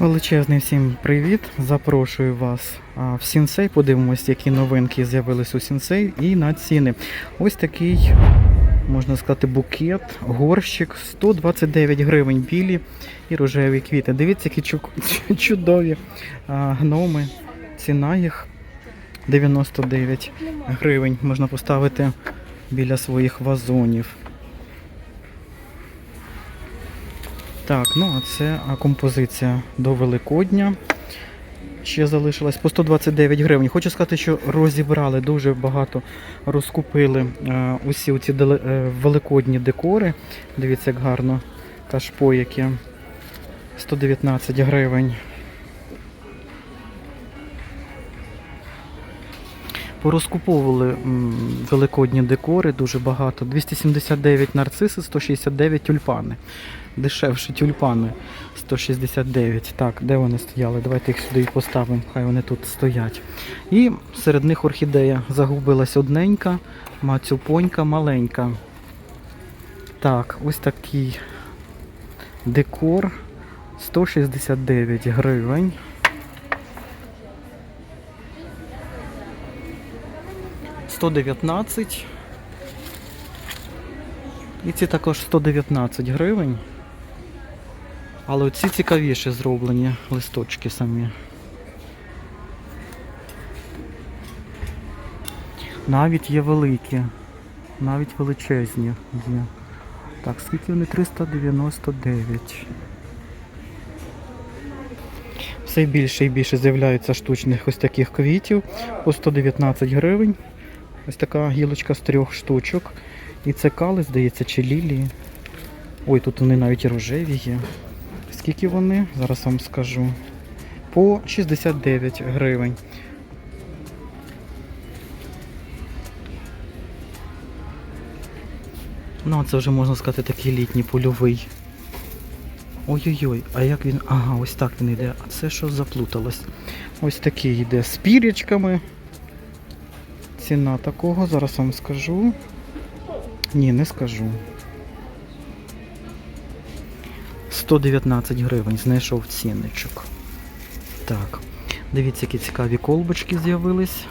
Величезний всім привіт! Запрошую вас в Сінсей. Подивимось, які новинки з'явились у Сінсей і на ціни. Ось такий, можна сказати, букет, горщик 129 гривень білі і рожеві квіти. Дивіться, які чу- чудові гноми. Ціна їх 99 гривень. Можна поставити біля своїх вазонів. Так, ну а це композиція до Великодня. Ще залишилась по 129 гривень. Хочу сказати, що розібрали дуже багато, розкупили е, усі ці великодні декори. Дивіться, як гарно кашпо яке. 119 гривень. Порозкуповували великодні декори дуже багато. 279 нарциси, 169 тюльпани. Дешевші тюльпани 169. Так, де вони стояли? Давайте їх сюди і поставимо, хай вони тут стоять. І серед них орхідея загубилась одненька, мацюпонька маленька. Так, ось такий декор 169 гривень. Сто дев'ятнадцять. І ці також 119 гривень. Але оці цікавіше зроблені листочки самі. Навіть є великі, навіть величезні є. Так, скільки вони? 399. Все більше і більше з'являється штучних ось таких квітів по 119 гривень. Ось така гілочка з трьох штучок. І це кали, здається, чи лілії. Ой, тут вони навіть рожеві є. Скільки вони? Зараз вам скажу. По 69 гривень. Ну, це вже можна сказати такий літній польовий. Ой-ой-ой, а як він. Ага, ось так він йде. А це що заплуталось? Ось такий йде з пірічками. Ціна такого, зараз вам скажу. Ні, не скажу. 119 гривень знайшов цінничок. Так. Дивіться, які цікаві колбочки з'явились.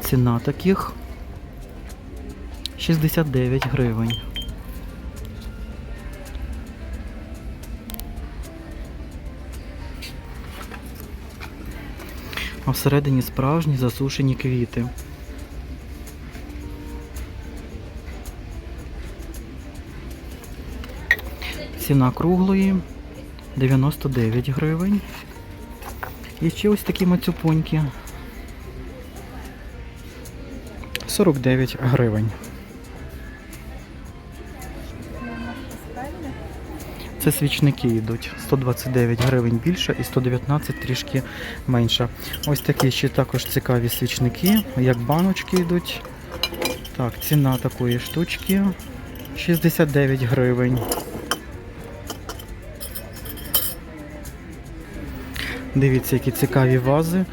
Ціна таких 69 гривень. А всередині справжні засушені квіти. Ціна круглої 99 гривень. І ще ось такі мацюпоньки. 49 гривень. Це свічники йдуть. 129 гривень більше і 119 трішки менше. Ось такі ще також цікаві свічники, як баночки йдуть. Так, ціна такої штучки 69 гривень. Дивіться, які цікаві вази.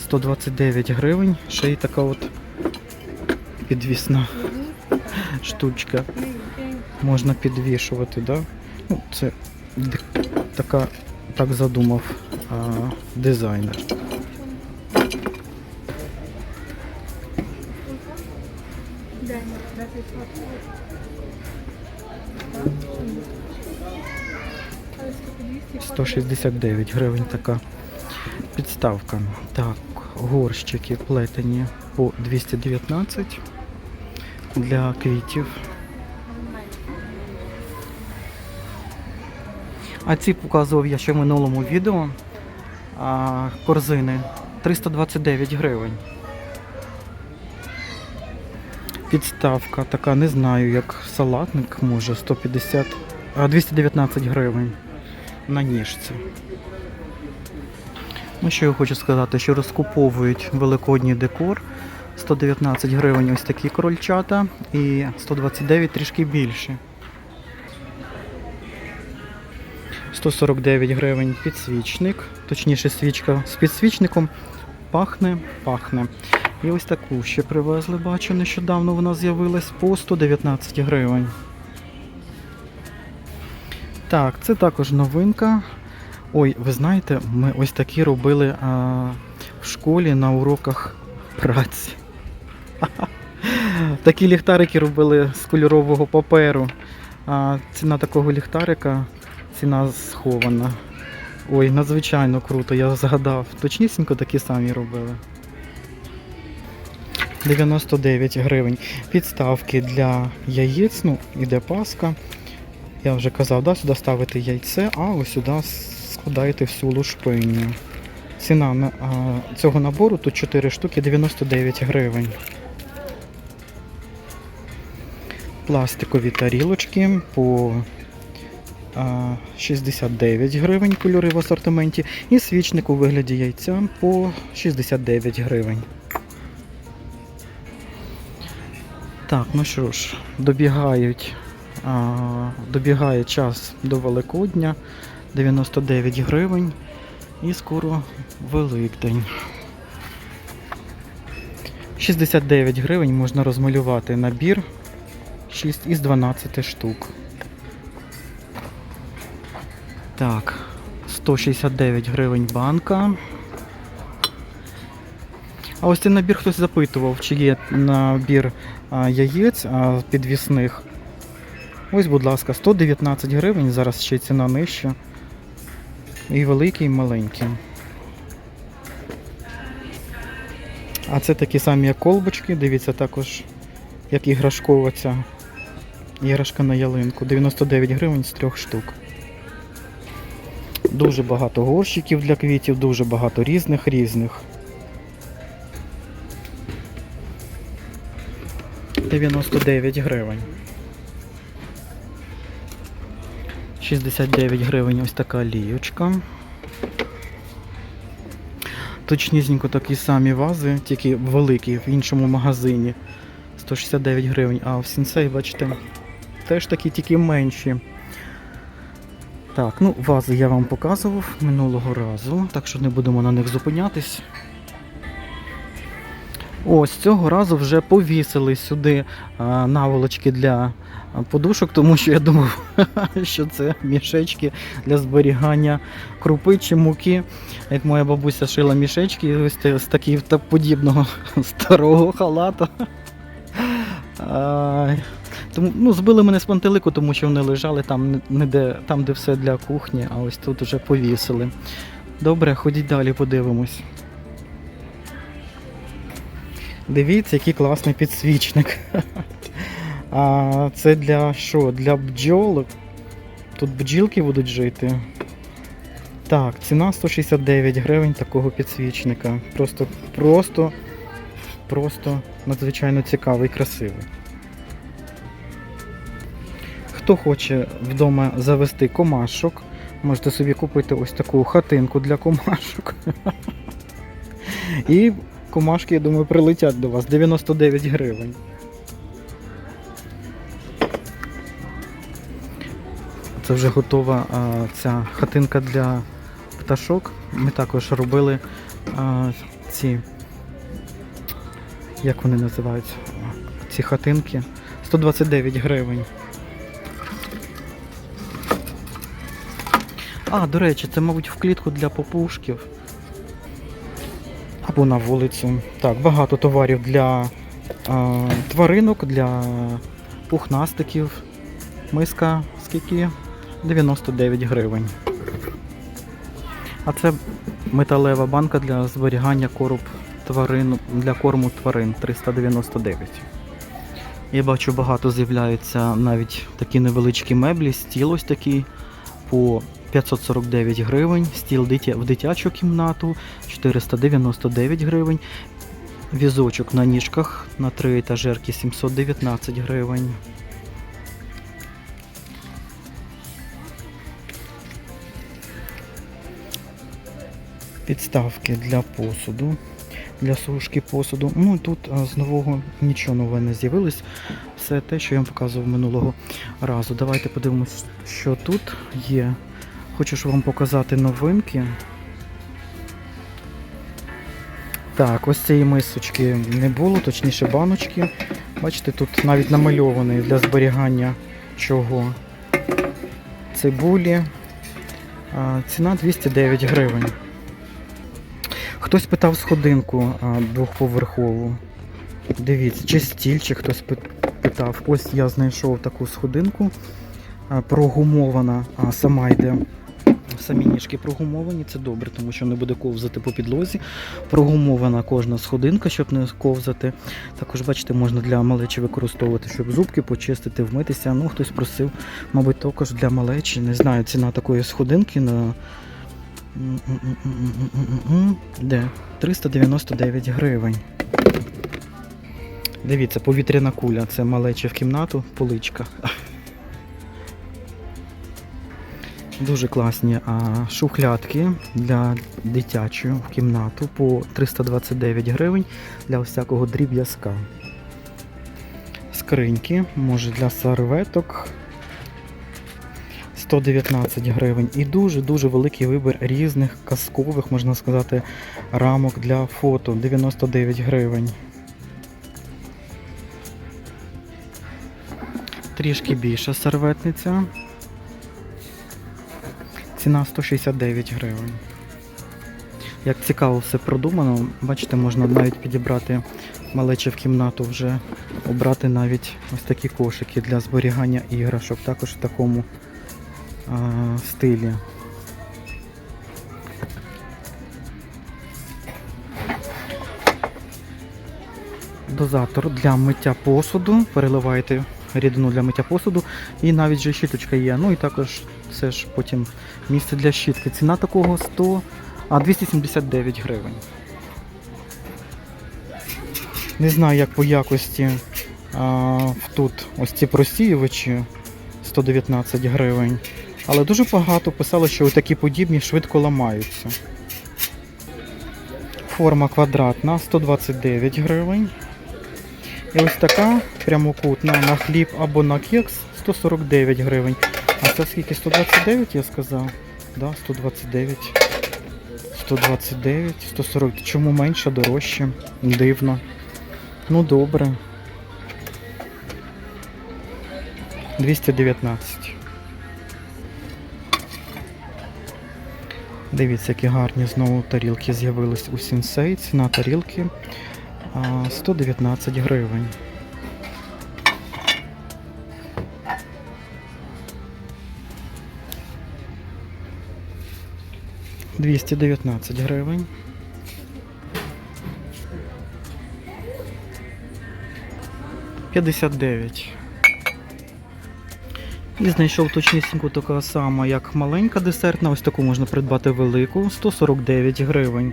129 гривень. Ще й така от підвісна штучка. Можна підвішувати, да? Ну, це така, так задумав а, дизайнер. Сто шістдесят дев'ять гривень така підставка. Так, горщики плетені по 219 для квітів. А ці показував я ще в минулому відео. А, корзини 329 гривень. Підставка така, не знаю, як салатник, може 150, а 219 гривень на ніжці. Ну, що я хочу сказати, що розкуповують великодній декор. 119 гривень ось такі крольчата і 129 трішки більше. 149 гривень підсвічник, точніше свічка з підсвічником пахне, пахне. І ось таку ще привезли, бачу, нещодавно вона з'явилась по 119 гривень. Так, це також новинка. Ой, ви знаєте, ми ось такі робили а, в школі на уроках праці. Такі ліхтарики робили з кольорового паперу. А, ціна такого ліхтарика, ціна схована. Ой, надзвичайно круто, я згадав. Точнісінько такі самі робили. 99 гривень. Підставки для яєць, ну, іде паска. Я вже казав, да, сюди ставити яйце, а ось сюди складаєте всю лушпиню. Ціна на, а, цього набору тут 4 штуки 99 гривень. Пластикові тарілочки по 69 гривень кольори в асортименті. І свічник у вигляді яйця по 69 гривень. Так, ну що ж, добігають, а, добігає час до Великодня, 99 гривень. І скоро Великдень. 69 гривень можна розмалювати набір 6 із 12 штук. Так, 169 гривень банка. А ось цей набір хтось запитував, чи є набір яєць підвісних. Ось, будь ласка, 119 гривень, зараз ще ціна нижча. І великий, і маленький. А це такі самі як колбочки, дивіться також, як іграшкова ця іграшка на ялинку. 99 гривень з трьох штук. Дуже багато горщиків для квітів, дуже багато різних різних. 99 гривень. 69 гривень ось така ліючка. Точнісінько такі самі вази, тільки великі в іншому магазині. 169 гривень, а в сінсей, бачите, теж такі тільки менші. Так, ну вази я вам показував минулого разу, так що не будемо на них зупинятись. Ось цього разу вже повісили сюди наволочки для подушок, тому що я думав, що це мішечки для зберігання крупи чи муки. Як моя бабуся шила мішечки ось з такого подібного старого халата. Тому, ну, збили мене з пантелику, тому що вони лежали там, не де, там, де все для кухні, а ось тут вже повісили. Добре, ходіть далі, подивимось. Дивіться, який класний підсвічник. А це для що? Для бджолок. Тут бджілки будуть жити. Так, ціна 169 гривень такого підсвічника. Просто, просто, просто надзвичайно цікавий, красивий. Хто хоче вдома завести комашок, можете собі купити ось таку хатинку для комашок. І комашки, я думаю, прилетять до вас 99 гривень. Це вже готова а, ця хатинка для пташок. Ми також робили а, ці, як вони називаються, ці хатинки. 129 гривень. А, до речі, це, мабуть, в клітку для попушків. Або на вулицю. Так, багато товарів для а, тваринок, для пухнастиків. Миска скільки? 99 гривень. А це металева банка для зберігання короб тварин, для корму тварин 399. Я бачу, багато з'являються навіть такі невеличкі меблі, стіл ось такий по 549 гривень, стіл в дитячу кімнату 499 гривень, візочок на ніжках на три етажерки 719 гривень. Підставки для посуду, для сушки посуду. Ну тут з нового нічого нового не з'явилось. Все те, що я вам показував минулого разу. Давайте подивимось, що тут є. Хочу вам показати новинки. Так, ось цієї мисочки не було, точніше баночки. Бачите, тут навіть намальований для зберігання чого. цибулі. Ціна 209 гривень. Хтось питав сходинку двохповерхову. Дивіться, чи стільчик хтось питав. Ось я знайшов таку сходинку. Прогумована, сама йде. Самі ніжки прогумовані, це добре, тому що не буде ковзати по підлозі. Прогумована кожна сходинка, щоб не ковзати. Також, бачите, можна для малечі використовувати, щоб зубки почистити, вмитися. Ну, хтось просив, мабуть, також для малечі. Не знаю, ціна такої сходинки на. Де? 399 гривень. Дивіться, повітряна куля. Це малечі в кімнату, поличка. Дуже класні а, шухлядки для дитячої в кімнату по 329 гривень для всякого дріб'язка. Скриньки, може для серветок 119 гривень. І дуже-дуже великий вибір різних казкових, можна сказати, рамок для фото 99 гривень. Трішки більша серветниця. Ціна 169 гривень. Як цікаво все продумано, бачите, можна навіть підібрати малече в кімнату вже обрати навіть ось такі кошики для зберігання іграшок, також в такому а, стилі. Дозатор для миття посуду. Переливаєте рідину для миття посуду. І навіть же щіточка є. Ну і також це ж потім місце для щітки. Ціна такого 100, а 279 гривень. Не знаю, як по якості а, тут ось ці просіювачі 119 гривень. Але дуже багато писало, що такі подібні швидко ламаються. Форма квадратна 129 гривень. І ось така прямокутна на хліб або на кекс 149 гривень. А це скільки? 129 я сказав? Да, 129. 129, 140. Чому менше, дорожче? Дивно. Ну добре. 219. Дивіться, які гарні знову тарілки з'явились у Сінсей. Ціна тарілки 119 гривень. Двісті дев'ятнадцять гривень. П'ятдесят дев'ять. І знайшов точнісіньку така сама, як маленька десертна. Ось таку можна придбати велику 149 гривень.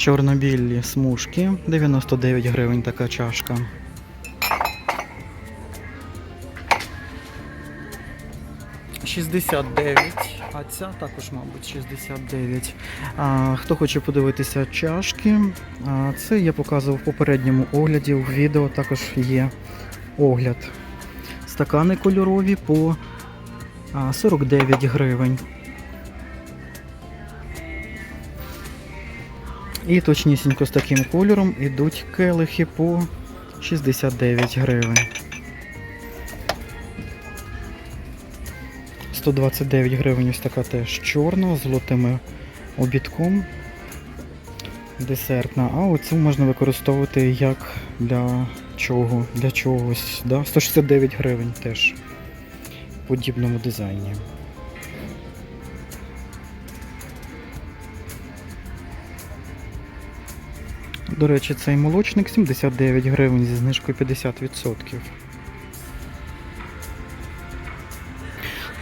Чорно-білі смужки 99 гривень така чашка. Шістдесят дев'ять, а ця також, мабуть, 69. А, хто хоче подивитися чашки, а, це я показував в попередньому огляді. У відео також є огляд. Стакани кольорові по а, 49 гривень. І точнісінько з таким кольором йдуть келихи по 69 гривень. 129 гривень ось така теж чорна з золотими обідком. Десертна. А оцю можна використовувати як для чого? Для чогось. Да? 169 гривень теж в подібному дизайні. До речі, цей молочник 79 гривень зі знижкою 50%.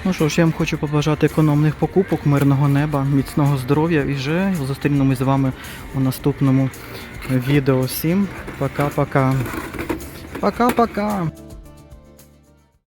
Ну що ж, я вам хочу побажати економних покупок, мирного неба, міцного здоров'я і вже зустрінемось з вами у наступному відео. Всім пока-пока. Пока-пока.